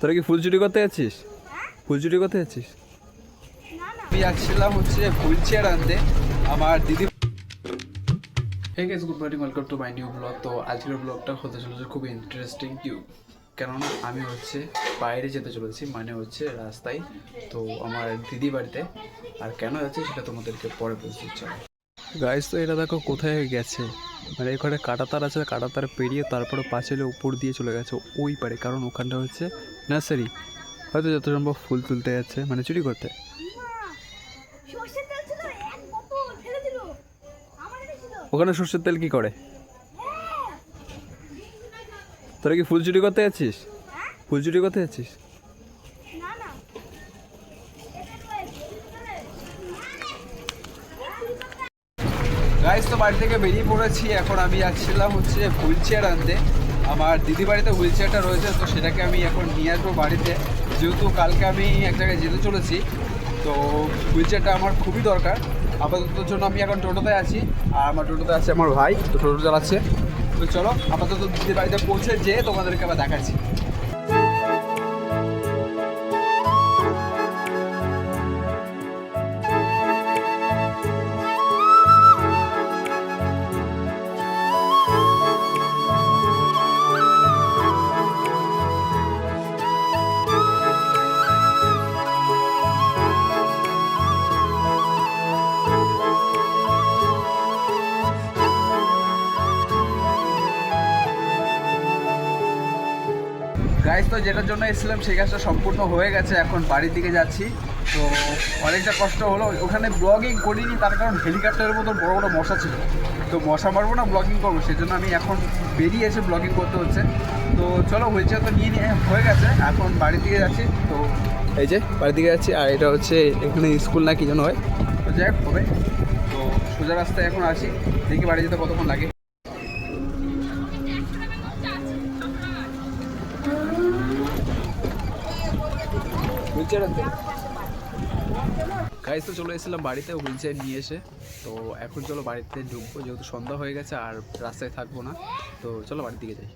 তোরা কি ফুল চুরি করতে যাচ্ছিস? ফুল চুরি করতে যাচ্ছিস? আমি যাচ্ছিলাম হচ্ছে হুইল চেয়ার আনতে। আমার দিদি hey guys good morning welcome to my new blog তো আজকের ব্লগটা হতে চলেছে খুব ইন্টারেস্টিং কিউ কেননা আমি হচ্ছে বাইরে যেতে চলেছি মানে হচ্ছে রাস্তায়। তো আমার দিদি বাড়িতে। আর কেন যাচ্ছি সেটা তোমাদেরকে পরে বলতে চলো। গাইস তো এটা দেখো কোথায় গেছে? মানে এখানে কাটাতার আছে কাটাতার পেরিয়ে তারপরে পাঁচিলে উপর দিয়ে চলে গেছে ওই পারে। কারণ ওখানটা হচ্ছে নার্সারি। হয়তো যত সম্ভব ফুল তুলতে যাচ্ছে মানে চুরি করতে। ওখানে সর্ষের তেল কি করে? তোরা কি ফুল চুরি করতে যাচ্ছিস? হ্যাঁ। ফুল চুরি করতে যাচ্ছিস? গাইস তো বাড়ি থেকে বেরিয়ে পড়েছি। এখন আমি যাচ্ছিলাম হচ্ছে হুইল চেয়ার আনতে। আমার দিদি বাড়িতে হুইল চেয়ারটা রয়েছে, তো সেটাকে আমি এখন নিয়ে আসব বাড়িতে। যেহেতু কালকে আমি এক জায়গায় যেতে চলেছি, তো হুইল চেয়ারটা আমার খুবই দরকার। আপাতত জন্য আমি এখন টোটোতে আছি। আর আমার টোটোতে আছে আমার ভাই, তো টোটো চালাচ্ছে। তো চলো, আপাতত দিদি বাড়িতে পৌঁছে যেয়ে তোমাদেরকে আবার দেখাচ্ছি। গাইজ তো যেটার জন্য এসেছিলাম সেই কাজটা সম্পূর্ণ হয়ে গেছে। এখন বাড়ির দিকে যাচ্ছি। তো অনেকটা কষ্ট হলো। ওখানে ব্লগিং করিনি তার কারণ হেলিকপ্টারের মতো বড় বড় মশা ছিল। তো মশা মারবো না ব্লগিং করব। সেই জন্য আমি এখন বেরিয়ে এসে ব্লগিং করতে হচ্ছে। তো চলো হয়েছে তো নিয়ে নিয়ে হয়ে গেছে। এখন বাড়ির দিকে যাচ্ছি। তো এই যে বাড়ির দিকে যাচ্ছি। আর এটা হচ্ছে এখানে স্কুল না কি যেন হয়? তো যাই হোক হবে। তো সোজা রাস্তায় এখন আসি। দেখি বাড়ি যেতে কতক্ষণ লাগে। হুইল তো চলে এসেছিলাম বাড়িতে হুইল চেয়ার নিয়ে এসে। তো এখন চলো বাড়িতে ঢুকবো, যেহেতু সন্ধ্যা হয়ে গেছে আর রাস্তায় থাকব না। তো চলো বাড়ির দিকে যাই।